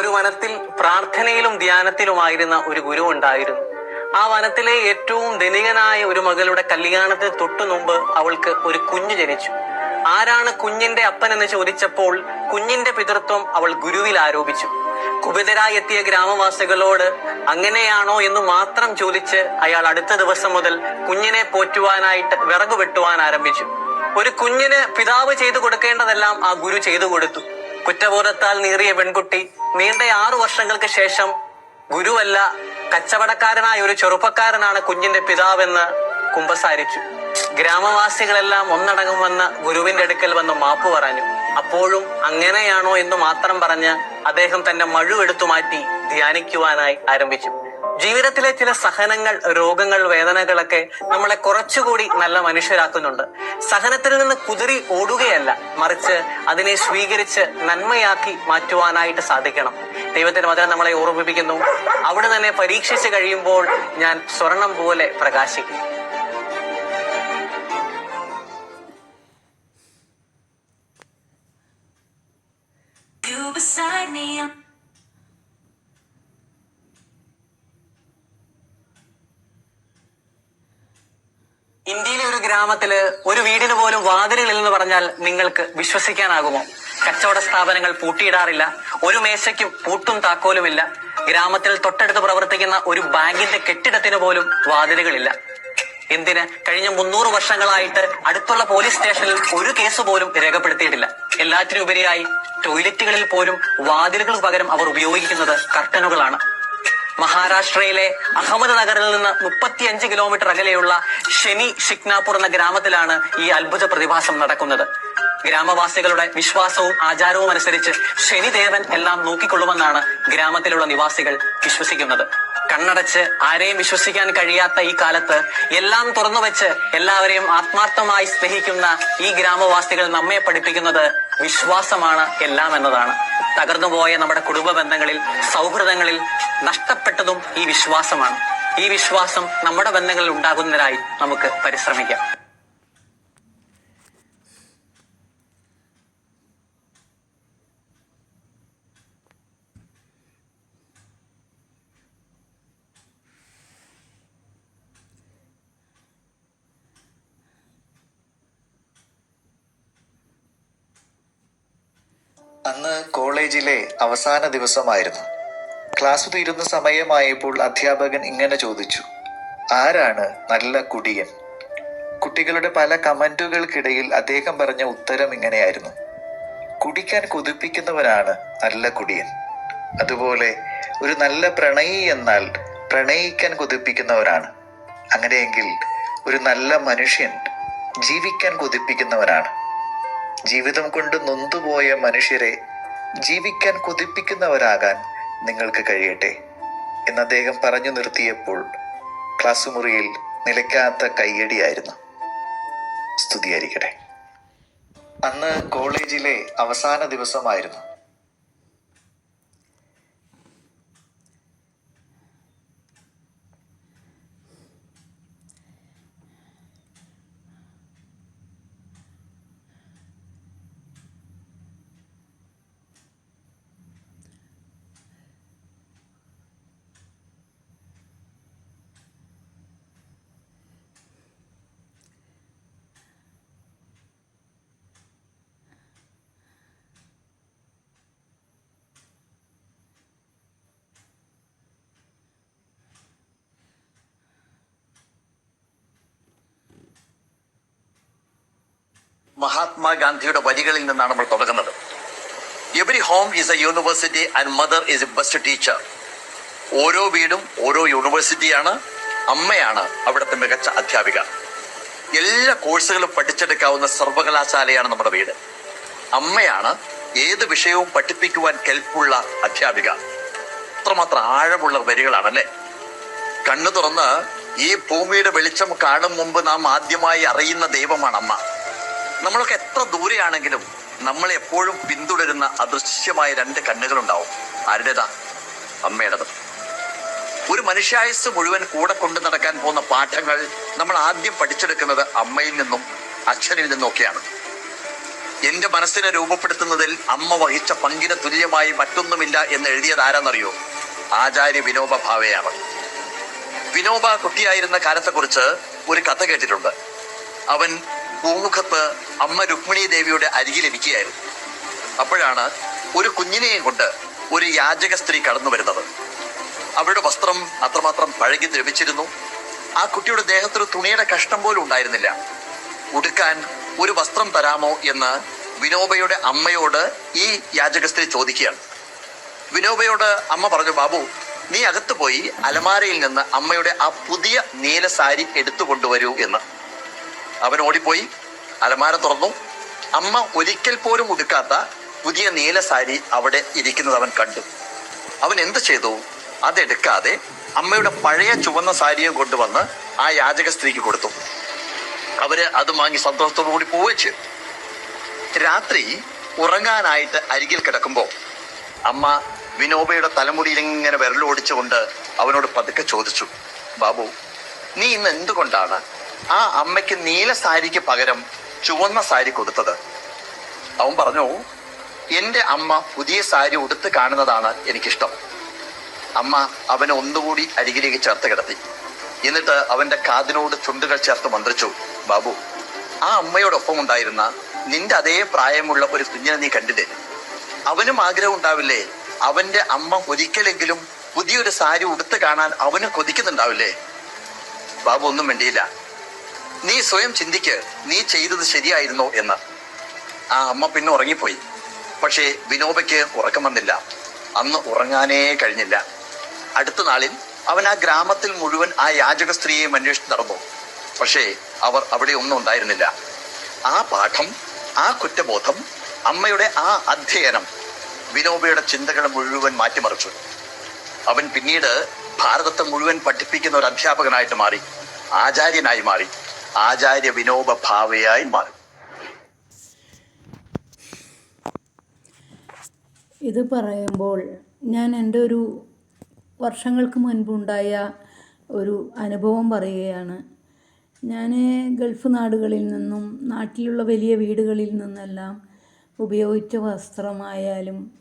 ഒരു വനത്തിൽ പ്രാർത്ഥനയിലും ധ്യാനത്തിലുമായിരുന്ന ഒരു ഗുരു ഉണ്ടായിരുന്നു. ആ വനത്തിലെ ഏറ്റവും ധനികനായ ഒരു മകളുടെ കല്യാണത്തിന് തൊട്ടു മുമ്പ് അവൾക്ക് ഒരു കുഞ്ഞു ജനിച്ചു. ആരാണ് കുഞ്ഞിന്റെ അപ്പൻ എന്ന് ചോദിച്ചപ്പോൾ കുഞ്ഞിന്റെ പിതൃത്വം അവൾ ഗുരുവിൽ ആരോപിച്ചു. കുപിതരായി എത്തിയ ഗ്രാമവാസികളോട് അങ്ങനെയാണോ എന്ന് മാത്രം ചോദിച്ച് അയാൾ അടുത്ത ദിവസം മുതൽ കുഞ്ഞിനെ പോറ്റുവാനായിട്ട് വിറകു വെട്ടുവാൻ ആരംഭിച്ചു. ഒരു കുഞ്ഞിന് പിതാവ് ചെയ്തു കൊടുക്കേണ്ടതെല്ലാം ആ ഗുരു ചെയ്തു കൊടുത്തു. കുറ്റബോധത്താൽ നീറിയ പെൺകുട്ടി നീണ്ട ആറു വർഷങ്ങൾക്ക് ശേഷം ഗുരുവല്ല കച്ചവടക്കാരനായ ഒരു ചെറുപ്പക്കാരനാണ് കുഞ്ഞിന്റെ പിതാവെന്ന് കുമ്പസാരിച്ചു. ഗ്രാമവാസികളെല്ലാം ഒന്നടങ്ങുമെന്ന് ഗുരുവിന്റെ അടുക്കൽ വന്ന് മാപ്പ് പറഞ്ഞു. അപ്പോഴും അങ്ങനെയാണോ എന്ന് മാത്രം പറഞ്ഞ് അദ്ദേഹം തന്റെ മഴു എടുത്തു മാറ്റി ധ്യാനിക്കുവാനായി ആരംഭിച്ചു. ജീവിതത്തിലെ ചില സഹനങ്ങൾ രോഗങ്ങൾ വേദനകളൊക്കെ നമ്മളെ കുറച്ചുകൂടി നല്ല മനുഷ്യരാക്കുന്നുണ്ട്. സഹനത്തിൽ നിന്ന് കുതിരി ഓടുകയല്ല മറിച്ച് അതിനെ സ്വീകരിച്ച് നന്മയാക്കി മാറ്റുവാനായിട്ട് സാധിക്കണം. ദൈവത്തിന് മധുരം നമ്മളെ ഓർമ്മിപ്പിക്കുന്നു. അവിടെ തന്നെ പരീക്ഷിച്ച് കഴിയുമ്പോൾ ഞാൻ സ്വർണം പോലെ പ്രകാശിക്കും. ഗ്രാമത്തിൽ ഒരു വീടിന് പോലും വാതിലുകളില്ലെന്ന് പറഞ്ഞാൽ നിങ്ങൾക്ക് വിശ്വസിക്കാനാകുമോ? കച്ചവട സ്ഥാപനങ്ങൾ പൂട്ടിയിടാറില്ല ഒരു മേശയ്ക്കും പൂട്ടും താക്കോലുമില്ല ഗ്രാമത്തിൽ തൊട്ടടുത്ത് പ്രവർത്തിക്കുന്ന ഒരു ബാങ്കിന്റെ കെട്ടിടത്തിന് പോലും വാതിലുകളില്ല. എന്തിന്? കഴിഞ്ഞ മുന്നൂറ് വർഷങ്ങളായിട്ട് അടുത്തുള്ള പോലീസ് സ്റ്റേഷനിൽ ഒരു കേസ് പോലും രേഖപ്പെടുത്തിയിട്ടില്ല. എല്ലാറ്റിനും ഉപരിയായി ടോയ്ലറ്റുകളിൽ പോലും വാതിലുകൾ പകരം അവർ ഉപയോഗിക്കുന്നത് കർട്ടനുകളാണ്. മഹാരാഷ്ട്രയിലെ അഹമ്മദ് നഗറിൽ നിന്ന് മുപ്പത്തിയഞ്ച് കിലോമീറ്റർ അകലെയുള്ള ഷെനി ഷിക്നാപൂർ എന്ന ഗ്രാമത്തിലാണ് ഈ അത്ഭുത പ്രതിഭാസം നടക്കുന്നത്. ഗ്രാമവാസികളുടെ വിശ്വാസവും ആചാരവും അനുസരിച്ച് ശനിദേവൻ എല്ലാം നോക്കിക്കൊള്ളുമെന്നാണ് ഗ്രാമത്തിലുള്ള നിവാസികൾ വിശ്വസിക്കുന്നത്. കണ്ണടച്ച് ആരെയും വിശ്വസിക്കാൻ കഴിയാത്ത ഈ കാലത്ത് എല്ലാം തുറന്നു വെച്ച് എല്ലാവരെയും ആത്മാർത്ഥമായി സ്നേഹിക്കുന്ന ഈ ഗ്രാമവാസികൾ നമ്മെ പഠിപ്പിക്കുന്നത് വിശ്വാസമാണ് എല്ലാം എന്നതാണ്. തകർന്നുപോയ നമ്മുടെ കുടുംബ ബന്ധങ്ങളിൽ സൗഹൃദങ്ങളിൽ നഷ്ടപ്പെട്ടതും ഈ വിശ്വാസമാണ്. ഈ വിശ്വാസം നമ്മുടെ ബന്ധങ്ങളിൽ ഉണ്ടാകുന്നതിനായി നമുക്ക് പരിശ്രമിക്കാം. കോളേജിലെ അവസാന ദിവസമായിരുന്നു. ക്ലാസ് തീരുന്ന സമയമായപ്പോൾ അധ്യാപകൻ ഇങ്ങനെ ചോദിച്ചു ആരാണ് നല്ല കുടിയൻ? കുട്ടികളുടെ പല കമന്റുകൾക്കിടയിൽ അദ്ദേഹം പറഞ്ഞ ഉത്തരം ഇങ്ങനെയായിരുന്നു കുടിക്കാൻ കൊതിപ്പിക്കുന്നവനാണ് നല്ല കുടിയൻ. അതുപോലെ ഒരു നല്ല പ്രണയി എന്നാൽ പ്രണയിക്കാൻ കൊതിപ്പിക്കുന്നവരാണ് അങ്ങനെയെങ്കിൽ ഒരു നല്ല മനുഷ്യൻ ജീവിക്കാൻ കൊതിപ്പിക്കുന്നവനാണ്. ജീവിതം കൊണ്ട് നൊന്തുപോയ മനുഷ്യരെ ജീവിക്കാൻ കൊതിപ്പിക്കുന്നവരാകാൻ നിങ്ങൾക്ക് കഴിയട്ടെ എന്ന് അദ്ദേഹം പറഞ്ഞു നിർത്തിയപ്പോൾ ക്ലാസ് മുറിയിൽ നിലയ്ക്കാത്ത കയ്യടിയായിരുന്നു. സ്തുതിയായിരിക്കട്ടെ. അന്ന് കോളേജിലെ അവസാന ദിവസമായിരുന്നു. മഹാത്മാഗാന്ധിയുടെ വരികളിൽ നിന്നാണ് നമ്മൾ തുടങ്ങുന്നത്. Every home is a university and mother is a best teacher ഓരോ വീടും ഓരോ യൂണിവേഴ്സിറ്റിയാണ് അമ്മയാണ് അവിടുത്തെ മികച്ച അധ്യാപിക. എല്ലാ കോഴ്സുകളും പഠിച്ചെടുക്കാവുന്ന സർവകലാശാലയാണ് നമ്മുടെ വീട്. അമ്മയാണ് ഏത് വിഷയവും പഠിപ്പിക്കുവാൻ കെൽപ്പുള്ള അധ്യാപിക. അത്രമാത്രം ആഴമുള്ള വരികളാണല്ലേ? കണ്ണു തുറന്ന് ഈ ഭൂമിയുടെ വെളിച്ചം കാണും മുമ്പ് നാം ആദ്യമായി അറിയുന്ന ദൈവമാണ് അമ്മ. നമ്മളൊക്കെ എത്ര ദൂരെയാണെങ്കിലും നമ്മൾ എപ്പോഴും പിന്തുടരുന്ന അദൃശ്യമായ രണ്ട് കണ്ണുകളുണ്ടാവും. ആരുടേതാ? അമ്മയുടേത്. ഒരു മനുഷ്യായുസ് മുഴുവൻ കൂടെ കൊണ്ടു നടക്കാൻ പോകുന്ന പാഠങ്ങൾ നമ്മൾ ആദ്യം പഠിച്ചെടുക്കുന്നത് അമ്മയിൽ നിന്നും അച്ഛനിൽ നിന്നും ഒക്കെയാണ് എന്റെ മനസ്സിനെ രൂപപ്പെടുത്തുന്നതിൽ അമ്മ വഹിച്ച പങ്കിന് തുല്യമായി മറ്റൊന്നുമില്ല എന്ന് എഴുതിയത് ആരാന്നറിയോ? ആചാര്യ വിനോബ ഭാവയാണ്. വിനോബ കുട്ടിയായിരുന്ന കാലത്തെക്കുറിച്ച് ഒരു കഥ കേട്ടിട്ടുണ്ട്. അവൻ പൂമുഖത്ത് അമ്മ രുക്മിണി ദേവിയുടെ അരികിലിരിക്കുകയായിരുന്നു അപ്പോഴാണ് ഒരു കുഞ്ഞിനെയും കൊണ്ട് ഒരു യാചക സ്ത്രീ കടന്നു വരുന്നത്. അവരുടെ വസ്ത്രം അത്രമാത്രം പഴകി ദ്രവിച്ചിരുന്നു ആ കുട്ടിയുടെ ദേഹത്തൊരു തുണിയുടെ കഷ്ടം പോലും ഉണ്ടായിരുന്നില്ല. ഉടുക്കാൻ ഒരു വസ്ത്രം തരാമോ എന്ന് വിനോബയുടെ അമ്മയോട് ഈ യാചക സ്ത്രീ ചോദിക്കുകയാണ്. വിനോബയോട് അമ്മ പറഞ്ഞു ബാബു നീ അകത്ത് പോയി അലമാരയിൽ നിന്ന് അമ്മയുടെ ആ പുതിയ നീല സാരി എടുത്തു കൊണ്ടുവരൂ എന്ന്. അവൻ ഓടിപ്പോയി. അലമാര തുറന്നു. അമ്മ ഒരിക്കൽ പോലും ഉടുക്കാത്ത പുതിയ നീല സാരി അവിടെ ഇരിക്കുന്നത് അവൻ കണ്ടു. അവൻ എന്ത് ചെയ്തു? അതെടുക്കാതെ അമ്മയുടെ പഴയ ചുവന്ന സാരിയും കൊണ്ടുവന്ന് ആ യാചക സ്ത്രീക്ക് കൊടുത്തു. അവർ അത് വാങ്ങി സന്തോഷത്തോടു കൂടി പോവച്ച് രാത്രി ഉറങ്ങാനായിട്ട് അരികിൽ കിടക്കുമ്പോൾ അമ്മ വിനോബയുടെ തലമുടിയിൽ ഇങ്ങനെ വിരലോടിച്ചുകൊണ്ട് അവനോട് പതുക്കെ ചോദിച്ചു ബാബു നീ ഇന്ന് എന്തുകൊണ്ടാണ് ആ അമ്മയ്ക്ക് നീല സാരിക്ക് പകരം ചുവന്ന സാരി കൊടുത്തത്. അവൻ പറഞ്ഞു എന്റെ അമ്മ പുതിയ സാരി ഉടുത്ത് കാണുന്നതാണ് എനിക്കിഷ്ടം. അമ്മ അവനെ ഒന്നുകൂടി അരികിലേക്ക് ചേർത്ത് കിടത്തി. എന്നിട്ട് അവന്റെ കാതിനോട് ചുണ്ടുകൾ ചേർത്ത് മന്ത്രിച്ചു ബാബു ആ അമ്മയോടൊപ്പം ഉണ്ടായിരുന്ന നിന്റെ അതേ പ്രായമുള്ള ഒരു കുഞ്ഞിനെ നീ കണ്ടില്ലേ? അവനും ആഗ്രഹം ഉണ്ടാവില്ലേ? അവന്റെ അമ്മ ഒരിക്കലെങ്കിലും പുതിയൊരു സാരി ഉടുത്ത് കാണാൻ അവന് കൊതിക്കുന്നുണ്ടാവില്ലേ? ബാബു ഒന്നും വേണ്ടിയില്ല നീ സ്വയം ചിന്തിക്ക്. നീ ചെയ്തത് ശരിയായിരുന്നോ എന്ന്. ആ അമ്മ പിന്നെ ഉറങ്ങിപ്പോയി. പക്ഷേ വിനോബയ്ക്ക് ഉറക്കം വന്നില്ല. അന്ന് ഉറങ്ങാനേ കഴിഞ്ഞില്ല. അടുത്ത നാളിൽ അവൻ ആ ഗ്രാമത്തിൽ മുഴുവൻ ആ യാചക സ്ത്രീയെ അന്വേഷിച്ച് നടന്നു. പക്ഷേ അവർ അവിടെ ഒന്നും ഉണ്ടായിരുന്നില്ല. ആ പാഠം ആ കുറ്റബോധം അമ്മയുടെ ആ അധ്യയനം വിനോബയുടെ ചിന്തകളെ മുഴുവൻ മാറ്റിമറിച്ചു. അവൻ പിന്നീട് ഭാരതത്തെ മുഴുവൻ പഠിപ്പിക്കുന്ന ഒരു അധ്യാപകനായിട്ട് മാറി ആചാര്യനായി മാറി. ആചാര്യ വിനോബ ഭാവയായി മാറും. ഇത് പറയുമ്പോൾ ഞാൻ എന്റെ ഒരു വർഷങ്ങൾക്ക് മുൻപുണ്ടായ ഒരു അനുഭവം പറയുകയാണ്. ഞാൻ ഗൾഫ് നാടുകളിൽ നിന്നും നാട്ടിലുള്ള വലിയ വീടുകളിൽ നിന്നെല്ലാം ഉപയോഗിച്ച വസ്ത്രമായാലും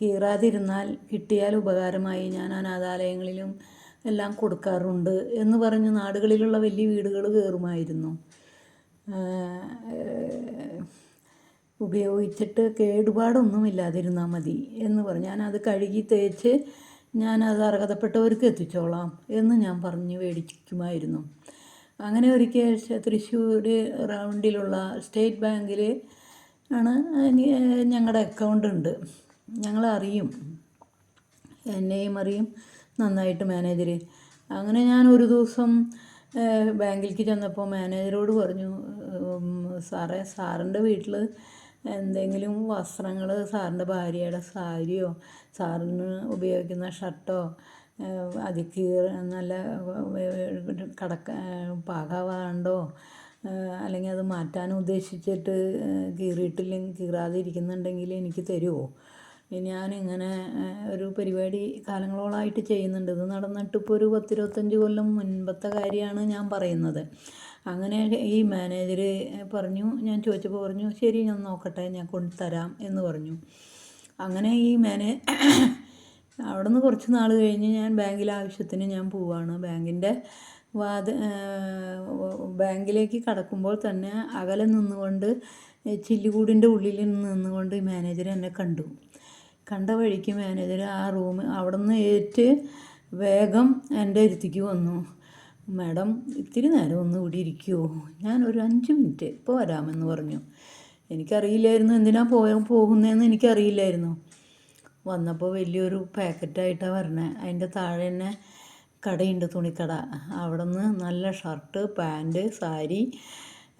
കീറാതിരുന്നാൽ കിട്ടിയാൽ ഉപകാരമായി. ഞാൻ അനാഥാലയങ്ങളിലും എല്ലാം കൊടുക്കാറുണ്ട് എന്ന് പറഞ്ഞ് നാടുകളിലുള്ള വലിയ വീടുകൾ കയറുമായിരുന്നു. ഉപയോഗിച്ചിട്ട് കേടുപാടൊന്നുമില്ലാതിരുന്നാൽ മതി എന്ന് പറഞ്ഞു. ഞാനത് കഴുകി തേച്ച് ഞാനത് അർഹതപ്പെട്ടവർക്ക് എത്തിച്ചോളാം എന്ന് ഞാൻ പറഞ്ഞ് മേടിക്കുമായിരുന്നു. അങ്ങനെ ഒരിക്കൽ തൃശ്ശൂർ റൗണ്ടിലുള്ള സ്റ്റേറ്റ് ബാങ്കിൽ ആണ് ഞങ്ങളുടെ അക്കൗണ്ട് ഉണ്ട്. ഞങ്ങളറിയും എന്നെയും അറിയും. നന്നായിട്ട് മാനേജർ അങ്ങനെ ഞാൻ ഒരു ദിവസം ബാങ്കിലേക്ക് ചെന്നപ്പോൾ മാനേജരോട് പറഞ്ഞു സാറേ സാറിന്റെ വീട്ടിൽ എന്തെങ്കിലും വസ്ത്രങ്ങൾ സാറിന്റെ ഭാര്യയുടെ സാരിയോ സാറിന് ഉപയോഗിക്കുന്ന ഷർട്ടോ അത് കീറ നല്ല കടക്ക പാകാവാണ്ടോ അല്ലെങ്കിൽ അത് മാറ്റാൻ ഉദ്ദേശിച്ചിട്ട് കീറിയിട്ടില്ലെങ്കിൽ കീറാതെ ഇരിക്കുന്നുണ്ടെങ്കിൽ എനിക്ക് തരുമോ ഞാനിങ്ങനെ ഒരു പരിപാടി കാലങ്ങളോളായിട്ട് ചെയ്യുന്നുണ്ട്. ഇത് നടന്നിട്ടിപ്പോൾ ഒരു പത്തിരുപത്തഞ്ച് കൊല്ലം മുൻപത്തെ കാര്യമാണ് ഞാൻ പറയുന്നത്. അങ്ങനെ ഈ മാനേജർ പറഞ്ഞു ഞാൻ ചോദിച്ചപ്പോൾ പറഞ്ഞു ശരി ഞാൻ നോക്കട്ടെ ഞാൻ കൊണ്ടുതരാം എന്ന് പറഞ്ഞു. അങ്ങനെ ഈ മാനേ അവിടെ നിന്ന് കുറച്ച് നാൾ കഴിഞ്ഞ് ഞാൻ ബാങ്കിലെ ആവശ്യത്തിന് ഞാൻ പോവാണ്. ബാങ്കിന്റെ വാത് ബാങ്കിലേക്ക് കടക്കുമ്പോൾ തന്നെ അകലെ നിന്നുകൊണ്ട് ചില്ലുകൂടിന്റെ ഉള്ളിൽ നിന്നുകൊണ്ട് ഈ മാനേജർ എന്നെ കണ്ടു. കണ്ട വഴിക്ക് മാനേജർ ആ റൂം അവിടെ നിന്ന് ഏറ്റ് വേഗം എന്റെ അടുത്തേക്ക് വന്നു. മാഡം ഇത്തിരി നേരം ഒന്ന് ഇവിടെ ഇരിക്കുമോ ഞാൻ ഒരു അഞ്ച് മിനിറ്റ് ഇപ്പോൾ വരാമെന്ന് പറഞ്ഞു. എനിക്കറിയില്ലായിരുന്നു എന്തിനാ പോയ പോകുന്നതെന്ന് എനിക്കറിയില്ലായിരുന്നു. വന്നപ്പോൾ വലിയൊരു പാക്കറ്റായിട്ടാണ് വരണേ. അതിന്റെ താഴെ തന്നെ കടയുണ്ട് തുണിക്കട. അവിടെ നിന്ന് നല്ല ഷർട്ട് പാന്റ് സാരി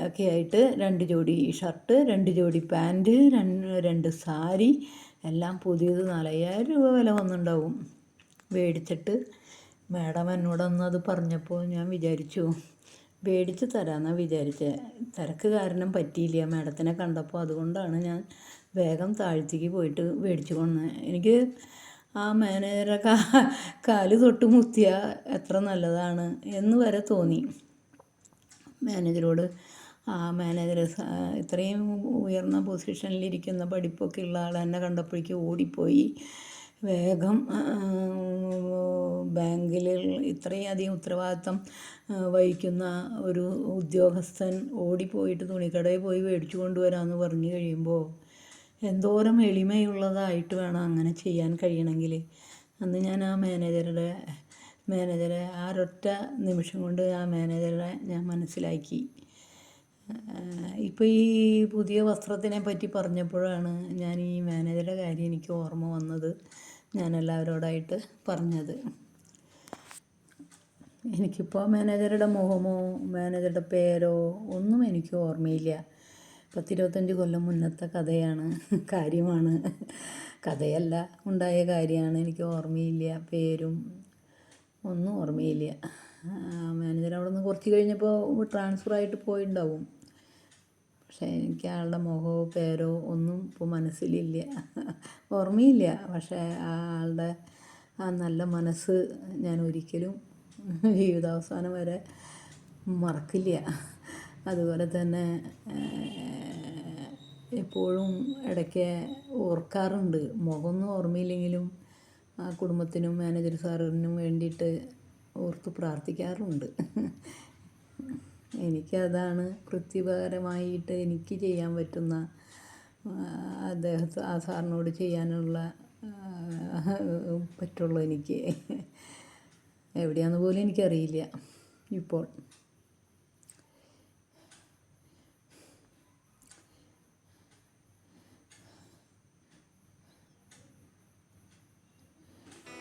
ഒക്കെ ആയിട്ട് രണ്ട് ജോഡി ഷർട്ട് രണ്ട് ജോഡി പാന്റ് രണ്ട് രണ്ട് സാരി എല്ലാം പുതിയത് നാലയ്യായിരം രൂപ വില വന്നിട്ടുണ്ടാവും. മേടിച്ചിട്ട് മാഡം എന്നോടൊന്നത് പറഞ്ഞപ്പോൾ ഞാൻ വിചാരിച്ചു മേടിച്ച് തരാമെന്നാണ് വിചാരിച്ചത് തിരക്ക് കാരണം പറ്റിയില്ല. മാഡത്തിനെ കണ്ടപ്പോൾ അതുകൊണ്ടാണ് ഞാൻ വേഗം താഴ്ത്തിക്ക് പോയിട്ട് മേടിച്ചു കൊണ്ടത് എനിക്ക് ആ മാനേജറെ കാ കാൽ തൊട്ട് മുത്തിയാൽ എത്ര നല്ലതാണ് എന്ന് വരെ തോന്നി. മാനേജരോട് ആ മാനേജർ ഇത്രയും ഉയർന്ന പൊസിഷനിലിരിക്കുന്ന പഠിപ്പൊക്കെ ഉള്ള ആൾ എന്നെ കണ്ടപ്പോഴേക്കും ഓടിപ്പോയി. വേഗം ബാങ്കിൽ ഇത്രയും അധികം ഉത്തരവാദിത്തം വഹിക്കുന്ന ഒരു ഉദ്യോഗസ്ഥൻ ഓടിപ്പോയിട്ട് തുണിക്കടയിൽ പോയി മേടിച്ചു കൊണ്ടുവരാമെന്ന് പറഞ്ഞു കഴിയുമ്പോൾ എന്തോരം എളിമയുള്ളതായിട്ട് വേണം അങ്ങനെ ചെയ്യാൻ കഴിയണമെങ്കിൽ അന്ന് ഞാൻ ആ മാനേജറുടെ മാനേജറെ ആ ഒരൊറ്റ നിമിഷം കൊണ്ട് ആ മാനേജറെ ഞാൻ മനസ്സിലാക്കി. ഇപ്പോൾ ഈ പുതിയ വസ്ത്രത്തിനെ പറ്റി പറഞ്ഞപ്പോഴാണ് ഞാൻ ഈ മാനേജറുടെ കാര്യം എനിക്ക് ഓർമ്മ വന്നത് ഞാൻ എല്ലാവരോടായിട്ട് പറഞ്ഞത്. എനിക്കിപ്പോൾ മാനേജറുടെ മുഖമോ മാനേജറുടെ പേരോ ഒന്നും എനിക്ക് ഓർമ്മയില്ല. പത്തിരുപത്തഞ്ച് കൊല്ലം മുന്നത്തെ കഥയാണ് കാര്യമാണ്. കഥയല്ല ഉണ്ടായ കാര്യമാണ് എനിക്ക് ഓർമ്മയില്ല പേരും ഒന്നും ഓർമ്മയില്ല. മാനേജർ അവിടെ നിന്ന് കുറച്ച് കഴിഞ്ഞപ്പോൾ ട്രാൻസ്ഫർ ആയിട്ട് പോയിട്ടുണ്ടാവും പക്ഷേ എനിക്ക് ആളുടെ മുഖമോ പേരോ ഒന്നും ഇപ്പോൾ മനസ്സിലില്ല. ഓർമ്മയില്ല. പക്ഷേ ആ ആളുടെ ആ നല്ല മനസ്സ് ഞാൻ ഒരിക്കലും ജീവിതാവസാനം വരെ മറക്കില്ല. അതുപോലെ തന്നെ എപ്പോഴും ഇടയ്ക്ക് ഓർക്കാറുണ്ട്. മുഖമൊന്നും ഓർമ്മയില്ലെങ്കിലും ആ കുടുംബത്തിനും മാനേജർ സാറിനും വേണ്ടിയിട്ട് ഓർത്ത് പ്രാർത്ഥിക്കാറുണ്ട്. എനിക്കതാണ് വൃത്തിപരമായിട്ട് എനിക്ക് ചെയ്യാൻ പറ്റുന്ന അദ്ദേഹത്തെ ആ സാറിനോട് ചെയ്യാനുള്ള പറ്റുള്ളൂ എനിക്ക്. എവിടെയാണെന്ന് പോലും എനിക്കറിയില്ല ഇപ്പോൾ.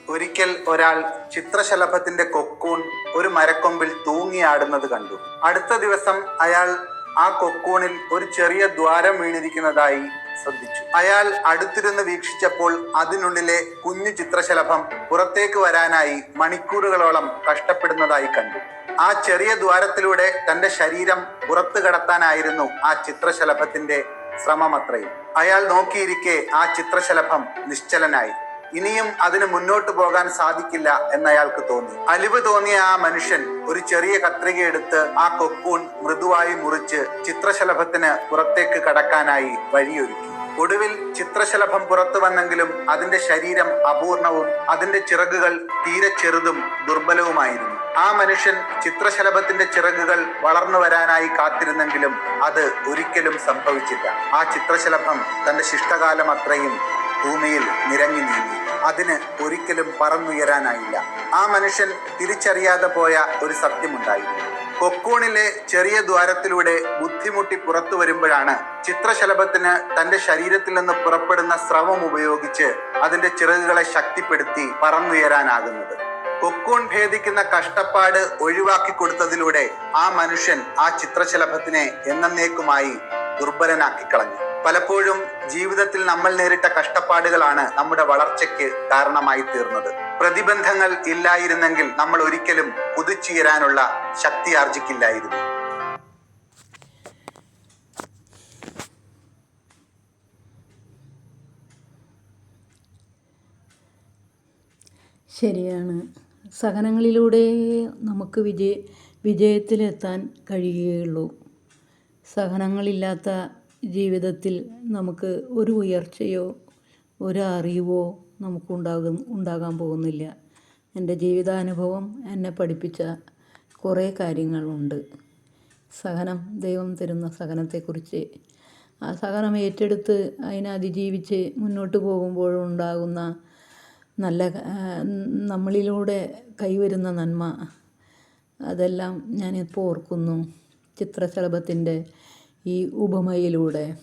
ഒരിക്കൽ ഒരാൾ ചിത്രശലഭത്തിന്റെ കൊക്കൂൺ ഒരു മരക്കൊമ്പിൽ തൂങ്ങിയാടുന്നത് കണ്ടു. അടുത്ത ദിവസം അയാൾ ആ കൊക്കൂണിൽ ഒരു ചെറിയ ദ്വാരം വീണിരിക്കുന്നതായി ശ്രദ്ധിച്ചു. അയാൾ അടുത്തിരുന്ന് വീക്ഷിച്ചപ്പോൾ അതിനുള്ളിലെ കുഞ്ഞു ചിത്രശലഭം പുറത്തേക്ക് വരാനായി മണിക്കൂറുകളോളം കഷ്ടപ്പെടുന്നതായി കണ്ടു. ആ ചെറിയ ദ്വാരത്തിലൂടെ തന്റെ ശരീരം പുറത്തു കടത്താനായിരുന്നു ആ ചിത്രശലഭത്തിന്റെ ശ്രമമത്രയും. അയാൾ നോക്കിയിരിക്കെ ആ ചിത്രശലഭം നിശ്ചലനായി. ഇനിയും അതിന് മുന്നോട്ട് പോകാൻ സാധിക്കില്ല എന്ന് അയാൾക്ക് തോന്നി. അലിവ് തോന്നിയ ആ മനുഷ്യൻ ഒരു ചെറിയ കത്രിക എടുത്ത് ആ കൊക്കൂൺ മൃദുവായി മുറിച്ച് ചിത്രശലഭത്തിന് പുറത്തേക്ക് കടക്കാനായി വഴിയൊരുക്കി. ഒടുവിൽ ചിത്രശലഭം പുറത്തു വന്നെങ്കിലും അതിന്റെ ശരീരം അപൂർണവും അതിന്റെ ചിറകുകൾ തീരെ ചെറുതും ദുർബലവുമായിരുന്നു. ആ മനുഷ്യൻ ചിത്രശലഭത്തിന്റെ ചിറകുകൾ വളർന്നു വരാനായി കാത്തിരുന്നെങ്കിലും അത് ഒരിക്കലും സംഭവിച്ചില്ല. ആ ചിത്രശലഭം തന്റെ ശിഷ്ടകാലം അത്രയും ഭൂമിയിൽ നിരങ്ങി നീങ്ങി. അതിന് ഒരിക്കലും പറന്നുയരാനായില്ല. ആ മനുഷ്യൻ തിരിച്ചറിയാതെ പോയ ഒരു സത്യമുണ്ടായിരുന്നു കൊക്കൂണിലെ ചെറിയ ദ്വാരത്തിലൂടെ ബുദ്ധിമുട്ടി പുറത്തു വരുമ്പോഴാണ് ചിത്രശലഭത്തിന് തന്റെ ശരീരത്തിൽ നിന്ന് പുറപ്പെടുന്ന സ്രവം ഉപയോഗിച്ച് അതിന്റെ ചിറകുകളെ ശക്തിപ്പെടുത്തി പറന്നുയരാനാകുന്നത്. കൊക്കൂൺ ഭേദിക്കുന്ന കഷ്ടപ്പാട് ഒഴിവാക്കി കൊടുത്തതിലൂടെ ആ മനുഷ്യൻ ആ ചിത്രശലഭത്തിനെ എന്നേക്കുമായി ദുർബലനാക്കി കളഞ്ഞു പലപ്പോഴും ജീവിതത്തിൽ നമ്മൾ നേരിട്ട കഷ്ടപ്പാടുകളാണ് നമ്മുടെ വളർച്ചയ്ക്ക് കാരണമായി തീർന്നത്. പ്രതിബന്ധങ്ങൾ ഇല്ലായിരുന്നെങ്കിൽ നമ്മൾ ഒരിക്കലും കുതിച്ചുയരാനുള്ള ശക്തി ആർജിക്കില്ലായിരുന്നു. ശരിയാണ്. സഹനങ്ങളിലൂടെ നമുക്ക് വിജയ വിജയത്തിലെത്താൻ കഴിയുകയുള്ളൂ. സഹനങ്ങളില്ലാത്ത ജീവിതത്തിൽ നമുക്ക് ഒരു ഉയർച്ചയോ ഒരു അറിവോ നമുക്കുണ്ടാകും ഉണ്ടാകാൻ പോകുന്നില്ല. എന്റെ ജീവിതാനുഭവം എന്നെ പഠിപ്പിച്ച കുറേ കാര്യങ്ങളുണ്ട്. സഹനം ദൈവം തരുന്ന സഹനത്തെക്കുറിച്ച്. ആ സഹനം ഏറ്റെടുത്ത് അതിനെ അതിജീവിച്ച് മുന്നോട്ട് പോകുമ്പോഴുണ്ടാകുന്ന നല്ല നമ്മളിലൂടെ കൈവരുന്ന നന്മ അതെല്ലാം ഞാനിപ്പോൾ ഓർക്കുന്നു. ചിത്രശലഭത്തിന്റെ ഈ ഉപമയിലൂടെ.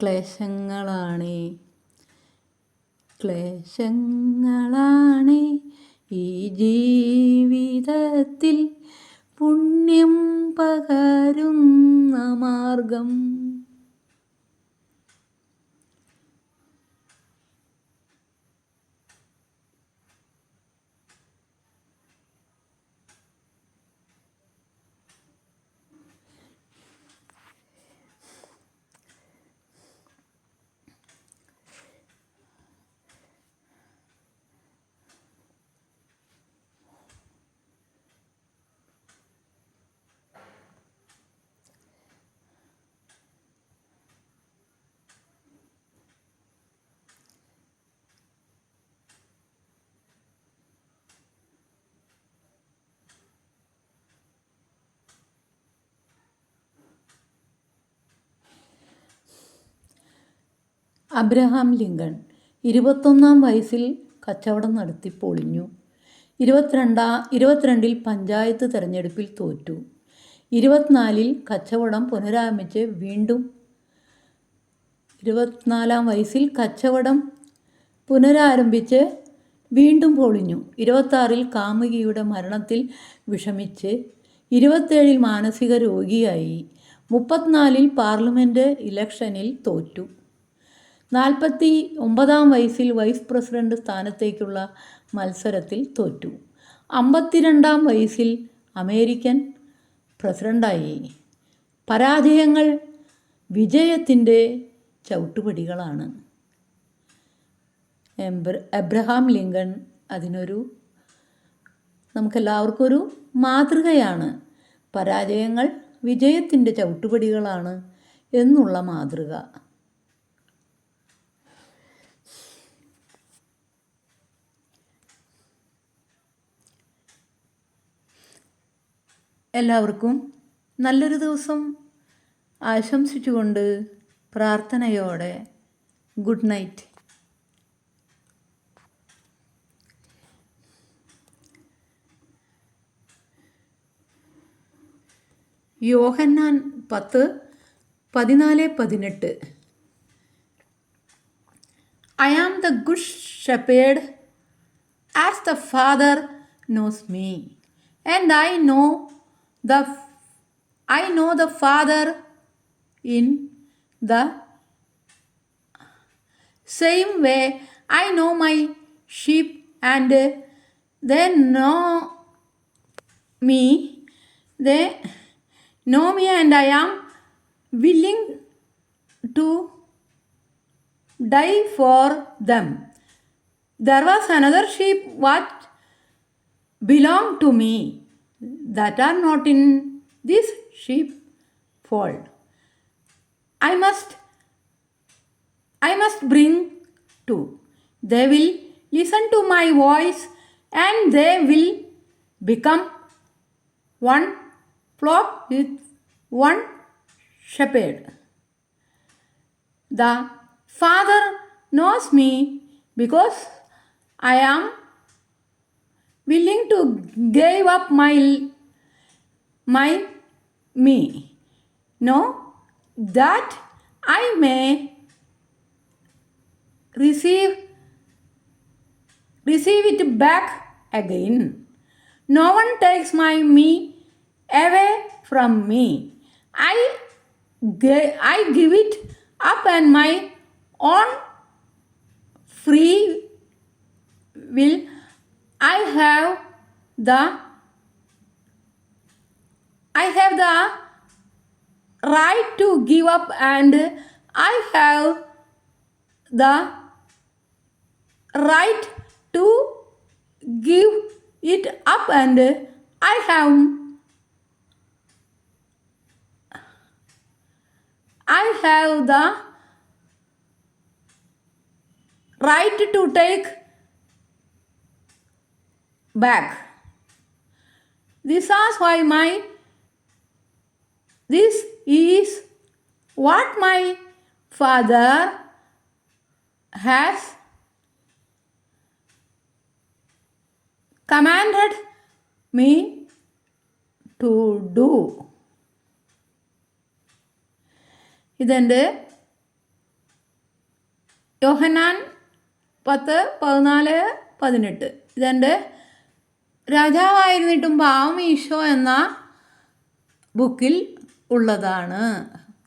ക്ലേശങ്ങളാണ് ക്ലേശങ്ങളാണ് ഈ ജീവിതത്തിൽ പുണ്യം പകരുന്ന മാർഗം. അബ്രഹാം ലിങ്കൺ ഇരുപത്തൊന്നാം വയസ്സിൽ കച്ചവടം നടത്തി പൊളിഞ്ഞു. ഇരുപത്തിരണ്ടാ ഇരുപത്തിരണ്ടിൽ പഞ്ചായത്ത് തെരഞ്ഞെടുപ്പിൽ തോറ്റു. ഇരുപത്തിനാലിൽ കച്ചവടം പുനരാരംഭിച്ച് വീണ്ടും ഇരുപത്തിനാലാം വയസ്സിൽ കച്ചവടം പുനരാരംഭിച്ച് വീണ്ടും പൊളിഞ്ഞു. ഇരുപത്താറിൽ കാമുകിയുടെ മരണത്തിൽ വിഷമിച്ച് ഇരുപത്തേഴിൽ മാനസിക രോഗിയായി. മുപ്പത്തിനാലിൽ പാർലമെന്റ് ഇലക്ഷനിൽ തോറ്റു. നാൽപ്പത്തി ഒമ്പതാം വയസ്സിൽ വൈസ് പ്രസിഡന്റ് സ്ഥാനത്തേക്കുള്ള മത്സരത്തിൽ തോറ്റു. അമ്പത്തിരണ്ടാം വയസ്സിൽ അമേരിക്കൻ പ്രസിഡന്റായി പരാജയങ്ങൾ വിജയത്തിന്റെ ചവിട്ടുപടികളാണ്. എംബ്ര എബ്രഹാം ലിങ്കൺ അതിനൊരു നമുക്കെല്ലാവർക്കും ഒരു മാതൃകയാണ്. പരാജയങ്ങൾ വിജയത്തിന്റെ ചവിട്ടുപടികളാണ് എന്നുള്ള മാതൃക. എല്ലാവർക്കും നല്ലൊരു ദിവസം ആശംസിച്ചുകൊണ്ട് പ്രാർത്ഥനയോടെ ഗുഡ് നൈറ്റ്. യോഹന്നാൻ പത്ത് പതിനാല് പതിനെട്ട്. I am the good shepherd as the father knows me and I know The I know the Father in the same way I know my sheep and they know me. They know me and I am willing to die for them. There was another sheep what belonged to me that are not in this sheepfold i must I must bring two. They will listen to my voice and they will become one flock with one shepherd. The Father knows me because I am willing to give up my my me. No, that I may receive receive it back again no one takes my me away from me i i give it up and my own free will i have the i have the right to give up and i have the right to give it up and I have I have the right to take back. This is why my this is what my father has commanded me to do. ഇതെൻ്റെ യോഹനാൻ പത്ത് പതിനാല് പതിനെട്ട് ഇതെൻ്റെ രാജാവായിരുന്നിട്ടും പാവം ഈശോ എന്ന ബുക്കിൽ ഉള്ളതാണ്.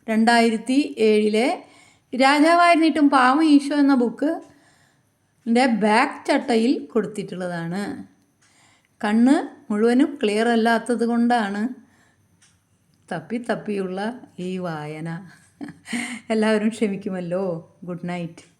രണ്ടായിരത്തി ഏഴിലെ രാജാവായിരുന്നിട്ടും പാവം ഈശോ എന്ന ബുക്ക് ബാക്ക് ചട്ടയിൽ കൊടുത്തിട്ടുള്ളതാണ്. കണ്ണ് മുഴുവനും ക്ലിയർ അല്ലാത്തത് കൊണ്ടാണ് തപ്പി തപ്പിയുള്ള ഈ വായന. എല്ലാവരും ക്ഷമിക്കുമല്ലോ. Good night